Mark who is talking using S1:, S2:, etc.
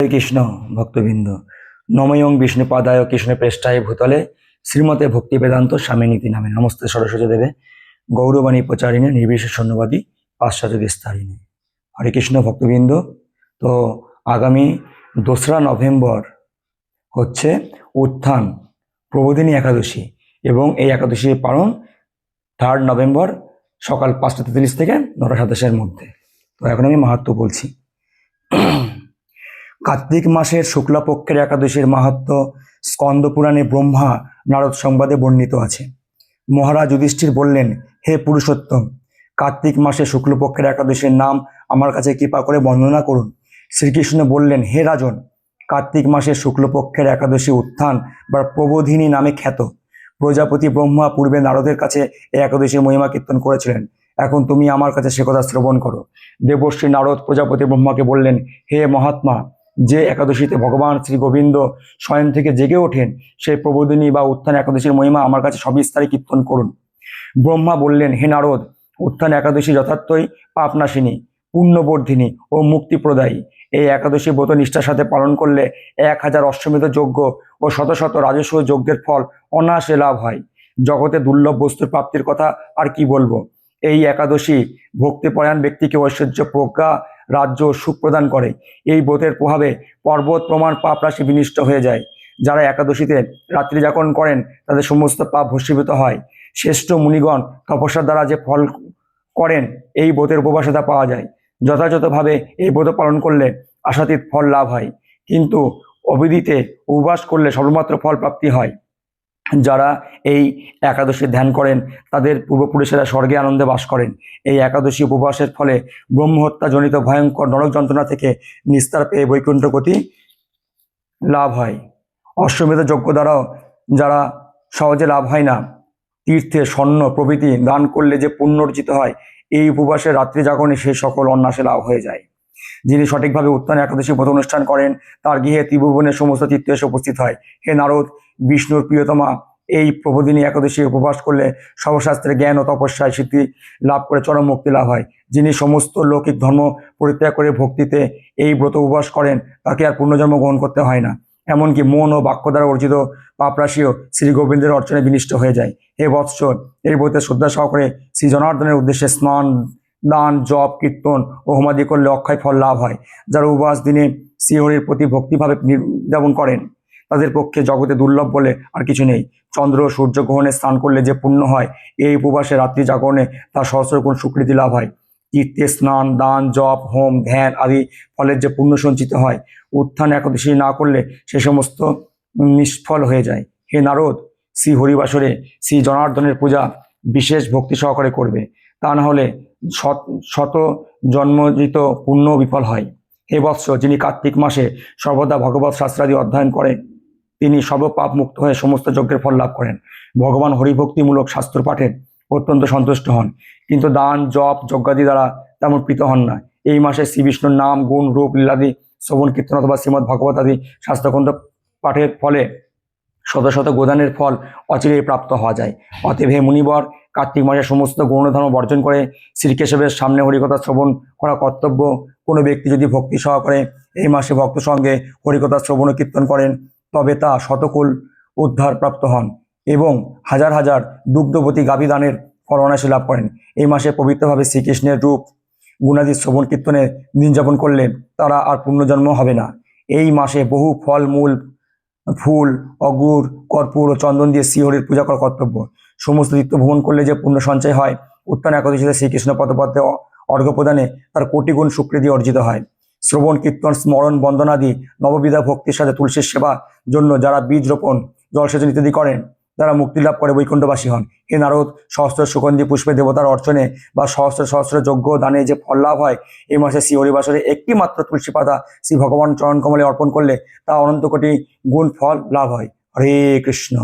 S1: হরে কৃষ্ণ, ভক্তবৃন্দ। নময়ং বিষ্ণুপাদায় কৃষ্ণ প্রেষ্ঠায় ভূতলে শ্রীমতে ভক্তি বেদান্ত স্বামী নীতি নামে। নমস্তে সরস্বতী দেবে। গৌরবাণী প্রচারিণী নির্বিশেষ ধন্যবাদী পাশ্চাত্য বিস্তারিণী। হরে কৃষ্ণ, ভক্তবৃন্দ, তো আগামী দোসরা নভেম্বর হচ্ছে উত্থান প্রবোধিনী একাদশী এবং এই একাদশীর পালন থার্ড নভেম্বর সকাল পাঁচটা তেতাল্লিশ থেকে নটা সাতাশের মধ্যে। তো এখন আমি মাহাত্ম বলছি। কার্তিক মাসের শুক্লপক্ষের একাদশীর মাহাত্ম স্কন্দ পুরাণে ব্রহ্মা নারদ সংবাদে বর্ণিত আছে। মহারাজ যুধিষ্ঠির বললেন, হে পুরুষোত্তম, কার্তিক মাসে শুক্লপক্ষের একাদশীর নাম আমার কাছে কৃপা করে বর্ণনা করুন। শ্রীকৃষ্ণ বললেন, হে রাজন, কার্তিক মাসের শুক্লপক্ষের একাদশী উত্থান বা প্রবোধিনী নামে খ্যাত। প্রজাপতি ব্রহ্মা পূর্বে নারদের কাছে এই একাদশীর মহিমা কীর্তন করেছিলেন। এখন তুমি আমার কাছে সে কথা শ্রবণ করো। দেবশ্রী নারদ প্রজাপতি ব্রহ্মাকে বললেন, হে মহাত্মা যে একাদশীতে ভগবান শ্রী গোবিন্দ স্বয়ং থেকে জেগে ওঠেন, সেই প্রবোধিনী বা উত্থান একাদশীর মহিমা আমার কাছে সবিস্তারে কীর্তন করুন। ব্রহ্মা বললেন, হে নারদ, উত্থান একাদশী যথার্থই পাপনাশিনী, পুণ্যবর্ধিনী ও মুক্তিপ্রদায়ী। এই একাদশী ব্রত নিষ্ঠার সাথে পালন করলে এক হাজার অশ্বমেধ যজ্ঞ ও শত শত রাজস্ব যজ্ঞের ফল অনায়াসে লাভ হয়। জগতে দুর্লভ বস্তুর প্রাপ্তির কথা আর কি বলব? এই একাদশী ভক্তিপরায়ণ ব্যক্তিকে ঐশ্বর্য প্রজ্ঞা, রাজ্য সুখ প্রদান করে। এই ব্রতের প্রভাবে পর্বত প্রমাণ পাপ রাশি বিনিষ্ট হয়ে যায়। যারা একাদশীতে রাত্রি যাপন করেন, তাদের সমস্ত পাপ ভস্মীভূত হয়। শ্রেষ্ঠ মুনিগণ তপস্যার দ্বারা যে ফল করেন, এই ব্রতের উপবাসতা পাওয়া যায়। যথাযথভাবে এই ব্রত পালন করলে আশাতীত ফল লাভ হয়। কিন্তু অবিদিতে উপবাস করলে সর্বমাত্র ফল প্রাপ্তি হয়। যারা এই একাদশী ধ্যান করেন, তাদের পূর্বপুরুষেরা স্বর্গে আনন্দে বাস করেন। এই একাদশী উপবাসের ফলে ব্রহ্মহত্যাজনিত ভয়ঙ্কর নরক যন্ত্রণা থেকে নিস্তার পেয়ে বৈকুণ্ঠ গতি লাভ হয়। অশ্বমেধ যজ্ঞ দ্বারাও যারা সহজে লাভ হয় না, তীর্থে স্বর্ণ প্রভৃতি দান করলে যে পুণ্য অর্জিত হয়, এই উপবাসে রাত্রি জাগরণে সেই সকল অন্যাসে লাভ হয়ে যায়। যিনি সঠিকভাবে উত্থান একাদশী ব্রত অনুষ্ঠান করেন, তার গৃহে ত্রিভুবনের সমস্ত তীর্থ এসে উপস্থিত হয়। হে নারদ বিষ্ণুর প্রিয়তমা এই প্রবোধিনী একাদশী উপবাস করলে সর্বশাস্ত্রে জ্ঞান ও তপস্যায় সিদ্ধি লাভ করে চরম মুক্তি লাভ হয়। যিনি সমস্ত লৌকিক ধর্ম পরিত্যাগ করে ভক্তিতে এই ব্রত উপবাস করেন, তাকে আর পুণ্যজন্ম গ্রহণ করতে হয় না। এমনকি মন ও বাক্য দ্বারা অর্জিত পাপরাশিও শ্রী গোবিন্দের অর্চনে বিনিষ্ট হয়ে যায়। হে বৎস এই ব্রতে শ্রদ্ধা সহকারে শ্রী জনার্দনের উদ্দেশ্যে স্নান, দান, জপ, কীর্তন ও হোমাদি করলে অক্ষয় ফল লাভ হয়, যারা উপবাস দিনে শ্রীহরির প্রতি ভক্তিভাবে নির্যাপন করেন। তাদের পক্ষে জগতে দুর্লভ বলে আর কিছু নেই। চন্দ্র ও সূর্য গ্রহণে স্নান করলে যে পুণ্য হয়, এই উপবাসে রাত্রি জাগরণে তার সহস্রগুণ স্বীকৃতি লাভ হয়। তীর্থে স্নান, দান, জপ, হোম, ধ্যান আদি ফলের যে পুণ্য সঞ্চিত হয়, উত্থান একাদশী না করলে সে সমস্ত নিষ্ফল হয়ে যায়। হে নারদ, শ্রী হরিবাসরে শ্রী জনার্দনের পূজা বিশেষ ভক্তি সহকারে করবে। তা না হলে শত শত জন্মজিত পুণ্য বিফল হয়। হে বৎস, যিনি কার্তিক মাসে সর্বদা ভগবত শাস্ত্রাদি অধ্যয়ন করেন তিনি সর্বপাপ মুক্ত হয়ে সমস্ত যজ্ঞের ফল লাভ করেন। ভগবান হরিভক্তিমূলক শাস্ত্র পাঠে অত্যন্ত সন্তুষ্ট হন। কিন্তু দান, জপ, যজ্ঞাদি দ্বারা তেমন প্রীত হন না। এই মাসে শ্রী বিষ্ণুর নাম, গুণ, রূপ, লীলাদি, শ্রবণ, কীর্তন অথবা শ্রীমদ ভগবত আদি শাস্ত্রগ্রন্থ পাঠের ফলে শত শত গোদানের ফল অচিরেই প্রাপ্ত হওয়া যায়। হে মুনিবর, কার্তিক মাসে সমস্ত গৌণধর্ম বর্জন করে শ্রীকেশবের সামনে হরিকথা শ্রবণ করা কর্তব্য। কোনো ব্যক্তি যদি ভক্তি সহকারে এই মাসে ভক্ত সঙ্গে হরিকথা শ্রবণ কীর্তন করেন তবে তা শতকুল উদ্ধার প্রাপ্ত হন এবং হাজার হাজার দুগ্ধবতী গাভী দানের ফল লাভ করেন। এই মাসে পবিত্রভাবে শ্রীকৃষ্ণের রূপ, গুণাদি শ্রবণ কীর্তনে দিন যাপন করলে তারা আর পুণ্যজন্ম হবে না। এই মাসে বহু ফল, মূল, ফুল অগুর কর্পূর ও চন্দন দিয়ে শ্রীহরির পূজা করা কর্তব্য। সমস্ত তীর্থ ভ্রমণ করলে যে পুণ্য সঞ্চয় হয় উত্তান একাদশীতে শ্রীকৃষ্ণ পদপদ্মে অ- অর্ঘ্য প্রদানে তার কোটি গুণ দিয়ে অর্জিত হয়। শ্রবণ, কীর্তন, স্মরণ, বন্দনাদি, নববিধা ভক্তির সাথে তুলসীর সেবা জন্য যারা বীজ রোপণ, জলসেচন ইত্যাদি করেন, তারা মুক্তি লাভ করে বৈকুণ্ঠবাসী হন। হে নারদ, সহস্র সুগন্ধি পুষ্পে দেবতার অর্চনে বা সহস্র সহস্র যজ্ঞ দানে যে ফল লাভ হয় এই মাসে শ্রী হরিবাসরে একটি মাত্র তুলসী পাতা শ্রী ভগবান চরণ কমলে অর্পণ করলে তা অনন্ত কোটি গুণ ফল লাভ হয়। হরে কৃষ্ণ।